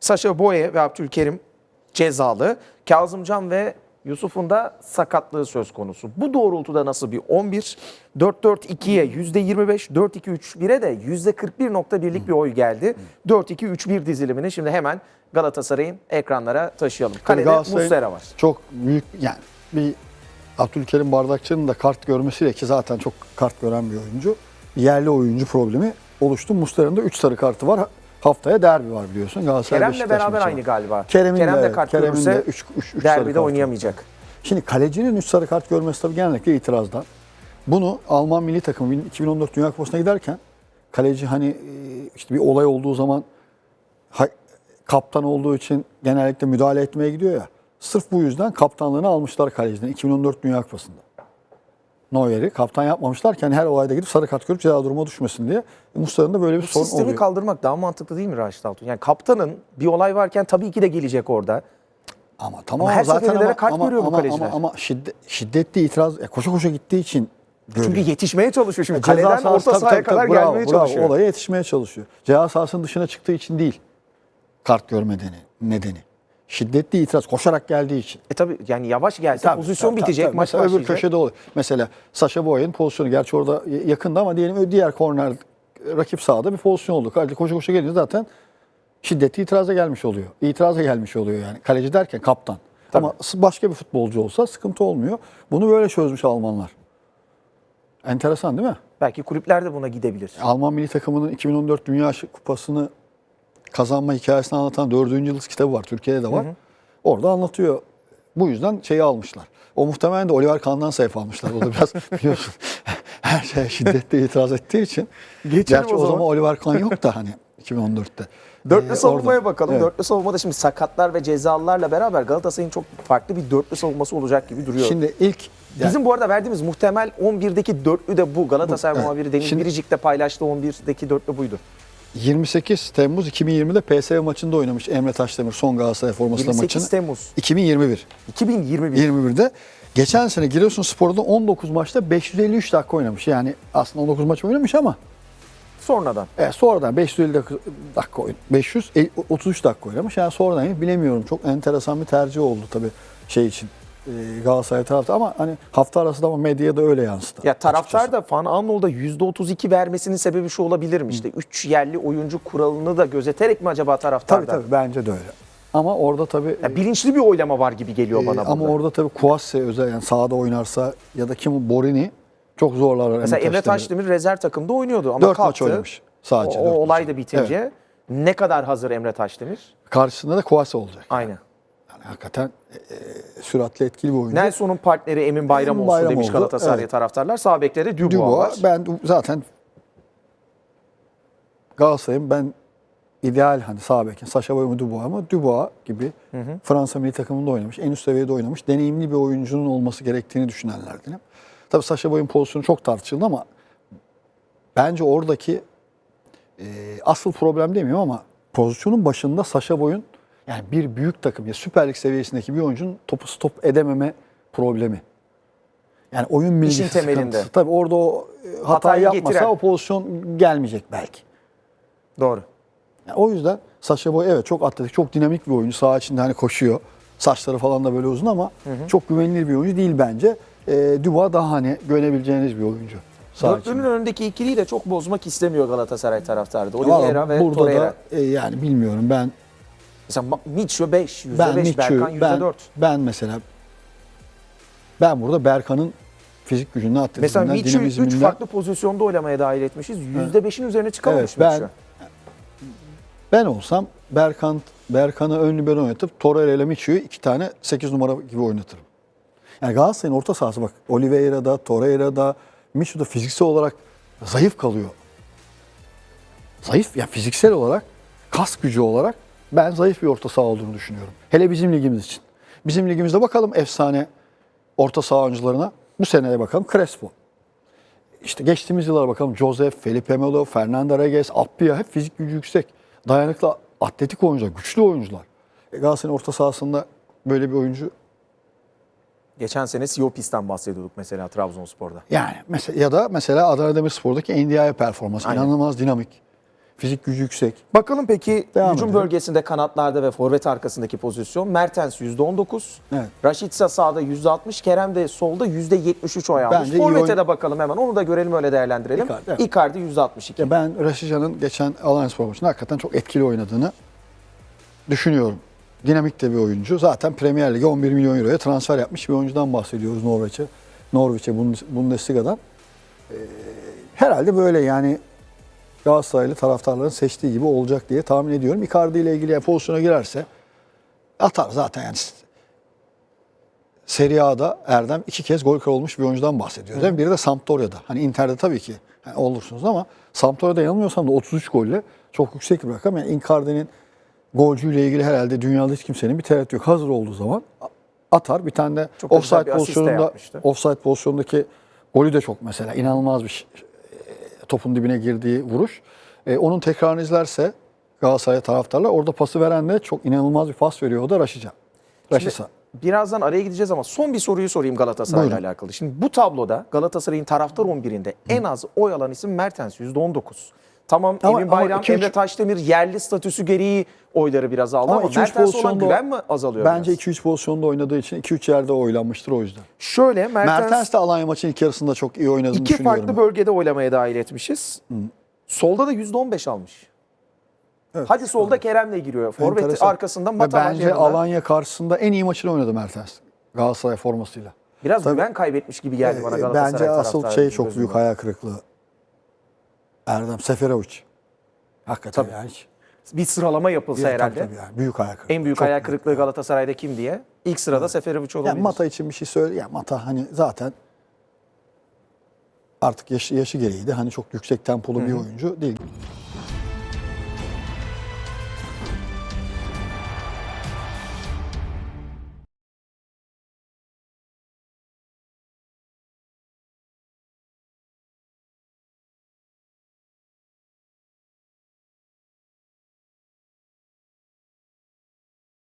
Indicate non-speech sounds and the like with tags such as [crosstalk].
Saşa Boye ve Abdülkerim cezalı. Kazımcan ve Yusuf'un da sakatlığı söz konusu. Bu doğrultuda nasıl bir 11? 4-4-2'ye %25, 4-2-3-1'e de %41.1'lik bir oy geldi. 4-2-3-1 dizilimini şimdi hemen Galatasaray'ın ekranlara taşıyalım. Kalede Muslera var. Çok büyük yani bir Abdülkerim Bardakçı'nın da kart görmesiyle ki zaten çok kart gören bir oyuncu. Yerli oyuncu problemi oluştu. Muslera'nın da 3 sarı kartı var. Haftaya derbi var biliyorsun. Galatasaray Kerem'le Beşiktaş beraber maçı var. aynı galiba. Kerem'in Kerem de de, kart Kerem'in görürse de 3 3 3 sarı derbide kartı. oynayamayacak. Şimdi kalecinin 3 sarı kart görmesi tabii genellikle itirazdan. Bunu Alman milli takımı 2014 Dünya Kupası'na giderken kaleci hani e, işte bir olay olduğu zaman ha- kaptan olduğu için genellikle müdahale etmeye gidiyor ya. Sırf bu yüzden kaptanlığını almışlar kaleciden 2014 Dünya Kupası'nda. Neuer'i kaptan yapmamışlarken her olayda gidip sarı kart görüp ceza duruma düşmesin diye. E, Muslera'nın da böyle bir Bu sorun sistemi oluyor. kaldırmak daha mantıklı değil mi Raşit Altun? Yani kaptanın bir olay varken tabii ki de gelecek orada. Ama tamam Ama her zaten ama, kart ama, görüyor bu ama, kaleciler. ama, ama şiddet, şiddetli itiraz ya koşa koşa gittiği için görüyor. Çünkü yetişmeye çalışıyor şimdi. Ceza Kaleden sahası- orta tabii, sahaya tabii, kadar bravo, gelmeye bravo. çalışıyor. Olaya yetişmeye çalışıyor. Ceza sahasının dışına çıktığı için değil. Kart görmedeni nedeni. Şiddetli itiraz koşarak geldiği için. E tabii yani yavaş gelse Tabii, pozisyon tabii, bitecek, tabii. maç Mesela öbür köşede oluyor. Mesela Saşa Boya'nın pozisyonu gerçi orada yakında ama diyelim diğer korner rakip sahada bir pozisyon oldu. Kaleci koşa koşa gelince zaten şiddetli itiraza gelmiş oluyor. İtiraza gelmiş oluyor yani. Kaleci derken kaptan. Ama s- başka bir futbolcu olsa sıkıntı olmuyor. Bunu böyle çözmüş Almanlar. Enteresan değil mi? Belki kulüpler de buna gidebilir. Alman milli takımının 2014 Dünya Kupası'nı kazanma hikayesini anlatan 4. Yıldız kitabı var. Türkiye'de de var. Orada anlatıyor. Bu yüzden şeyi almışlar. O muhtemelen de Oliver Kahn'dan sayfa almışlar. O da biraz [laughs] biliyorsun her şeye şiddetle itiraz ettiği için. Geçelim Gerçi o o zaman. Oliver Kahn yok da hani 2014'te. [laughs] Dörtlü Ee, savunmaya orada. bakalım. Evet. Dörtlü savunmada şimdi sakatlar ve cezalılarla beraber Galatasaray'ın çok farklı bir dörtlü savunması olacak gibi duruyor. Şimdi ilk yani Bizim bu arada verdiğimiz muhtemel 11'deki dörtlü de bu. Galatasaray Bu, evet. muhabiri Deniz Şimdi- Biricik'te paylaştığı 11'deki dörtlü buydu. 28 Temmuz 2020'de PSV maçında oynamış Emre Taşdemir son Galatasaray formasıyla 28 maçını. Temmuz 2021. 2021. 21'de. Geçen sene Giresunspor'da 19 maçta 553 dakika oynamış. Yani aslında 19 maç oynamış ama Sonradan. e, sonradan 550 dakika, dakika oyn- 533 dakika oynamış. Yani sonradan bilemiyorum. Çok enteresan bir tercih oldu tabii şey için. E, Galatasaray tarafta ama hani hafta arası da ama medyada öyle yansıdı. Ya taraftar açıkçası. da Van Aanholt'da %32 vermesinin sebebi şu olabilir mi? İşte 3 yerli oyuncu kuralını da gözeterek mi acaba taraftarda? Tabii tabii bence de öyle. Ama orada tabii Ya bilinçli bir oylama var gibi geliyor e, bana ama burada. orada tabii Kuasse özel yani sahada oynarsa ya da kim Borini çok zorlar. Mesela Emre. Taşdemir rezerv takımda oynuyordu ama Dört kalktı. maç oynamış sadece. O, o dört maç olay da oynamış. bitince Evet. ne kadar hazır Emre Taşdemir? Karşısında da Kuasse olacak. Aynen. Yani hakikaten e, e, süratli etkili bir oyuncu. Nelson'un partneri Emin Bayram Emin olsun Bayram demiş Galatasaray evet. taraftarlar. Sağ bekleri Dubois, Dubois, var. ben zaten Galatasaray'ın ben ideal hani sağ bekin Saşa Boy mu Dubois mu Dubois gibi Fransa milli takımında oynamış. En üst seviyede oynamış. Deneyimli bir oyuncunun olması gerektiğini düşünenlerdenim. Tabii Saşa Boy'un pozisyonu çok tartışıldı ama bence oradaki e, asıl problem demiyorum ama pozisyonun başında Saşa Boy'un yani bir büyük takım ya Süper Lig seviyesindeki bir oyuncunun topu stop edememe problemi. Yani oyun bilgisi İşin temelinde. sıkıntısı. Tabii orada o e, hatayı Hatayı yapmasa getiren. o pozisyon gelmeyecek belki. Doğru. Yani o yüzden Saşa Boy evet çok atletik, çok dinamik bir oyuncu. Saha içinde hani koşuyor. Saçları falan da böyle uzun ama çok güvenilir bir oyuncu değil bence. E, Dubois daha hani güvenebileceğiniz bir oyuncu. Dörtlünün önündeki ikiliyi de çok bozmak istemiyor Galatasaray taraftarı Oliveira ve burada Torreira. da e, yani bilmiyorum ben Mesela Mitchell 5, %5, ben Berkan Mitchell'ü, ben, %4. ben mesela ben burada Berkan'ın fizik gücünden, Mesela atletizminden, Mitchell 3 dinamizminden farklı pozisyonda oynamaya dahil etmişiz. %5'in üzerine çıkamamış Evet, ben- Mitchell. Ben olsam Berkan Berkan'ı ön libero oynatıp Torreira ile Miço'yu iki tane 8 numara gibi oynatırım. Yani Galatasaray'ın orta sahası bak Oliveira'da, Torreira'da, Miço'da fiziksel olarak zayıf kalıyor. Zayıf ya fiziksel olarak, kas gücü olarak ben zayıf bir orta saha olduğunu düşünüyorum. Hele bizim ligimiz için. Bizim ligimizde bakalım efsane orta saha oyuncularına. Bu seneye bakalım Crespo. İşte geçtiğimiz yıllara bakalım Joseph, Felipe Melo, Fernando Reges, Appia hep fizik gücü yüksek. Dayanıklı, atletik oyuncular, güçlü oyuncular. E Galatasaray'ın orta sahasında böyle bir oyuncu Geçen sene Siopis'ten bahsediyorduk mesela Trabzonspor'da. yani mesela ya da mesela Adana Demirspor'daki NDI performansı Aynen. inanılmaz dinamik. Fizik gücü yüksek. Bakalım peki Devam hücum edelim. bölgesinde kanatlarda ve forvet arkasındaki pozisyon. Mertens %19. Evet. Raşitsa sağda %60. Kerem de solda %73 oy almış. Forvet'e de bakalım hemen. Onu da görelim öyle değerlendirelim. Icardi, evet. Icardi %62. Ya ben Raşica'nın geçen Allianz Spor maçında hakikaten çok etkili oynadığını düşünüyorum. Dinamik de bir oyuncu. Zaten Premier Lig'e 11 milyon euroya transfer yapmış bir oyuncudan bahsediyoruz Norveç'e. Norveç'e Bundes- Bundesliga'dan. Ee, herhalde böyle yani Galatasaraylı taraftarların seçtiği gibi olacak diye tahmin ediyorum. Icardi ile ilgili yani pozisyona girerse atar zaten yani. Serie A'da Erdem iki kez gol kralı olmuş bir oyuncudan bahsediyoruz. mi? Biri de Sampdoria'da. Hani Inter'de tabii ki hani olursunuz ama Sampdoria'da yanılmıyorsam da 33 golle çok yüksek bir rakam. Yani Icardi'nin golcüyle ilgili herhalde dünyada hiç kimsenin bir tereddüt yok. Hazır olduğu zaman atar. Bir tane de Çok offside pozisyonunda offside pozisyondaki golü de çok mesela inanılmaz bir şey. Topun dibine girdiği vuruş. E, onun tekrarını izlerse Galatasaray taraftarlar orada pası veren de çok inanılmaz bir pas veriyor. O da Raşica. Raşisa. Birazdan araya gideceğiz ama son bir soruyu sorayım Galatasaray'la Buyurun. alakalı. Şimdi bu tabloda Galatasaray'ın taraftar 11'inde en az oy alan isim Mertens %19. Tamam Ama- Emin ama Bayram, iki üç- Emre Taşdemir yerli statüsü gereği oyları biraz aldı ama, Ama 2-3 Mertens'e olan güven mi azalıyor Bence biraz? 2-3 pozisyonda oynadığı için 2-3 yerde oylanmıştır o yüzden. Şöyle Mertens, Mertens de Alanya maçının ilk yarısında çok iyi oynadığını iki düşünüyorum. farklı bölgede oylamaya dahil etmişiz. Solda da %15 almış. Evet. Hadi solda Kerem'le giriyor. Forvet arkasından Mata Bence yanında. Alanya karşısında en iyi maçını oynadı Mertens. Galatasaray formasıyla. Biraz Tabii. güven kaybetmiş gibi geldi bana Ee, Galatasaray Bence asıl şey çok büyük hayal kırıklığı. Erdem Seferovic. Hakikaten Tabii. yani. Bir sıralama yapılsa Tabii, herhalde. tabii yani. Büyük hayal kırıklığı. En büyük hayal kırıklığı Galatasaray'da kim diye? İlk sırada Seferovic olabilir. Yani Mata için bir şey söyle. Ya Mata hani zaten artık yaşı, yaşı gereği de hani çok yüksek tempolu bir oyuncu değil.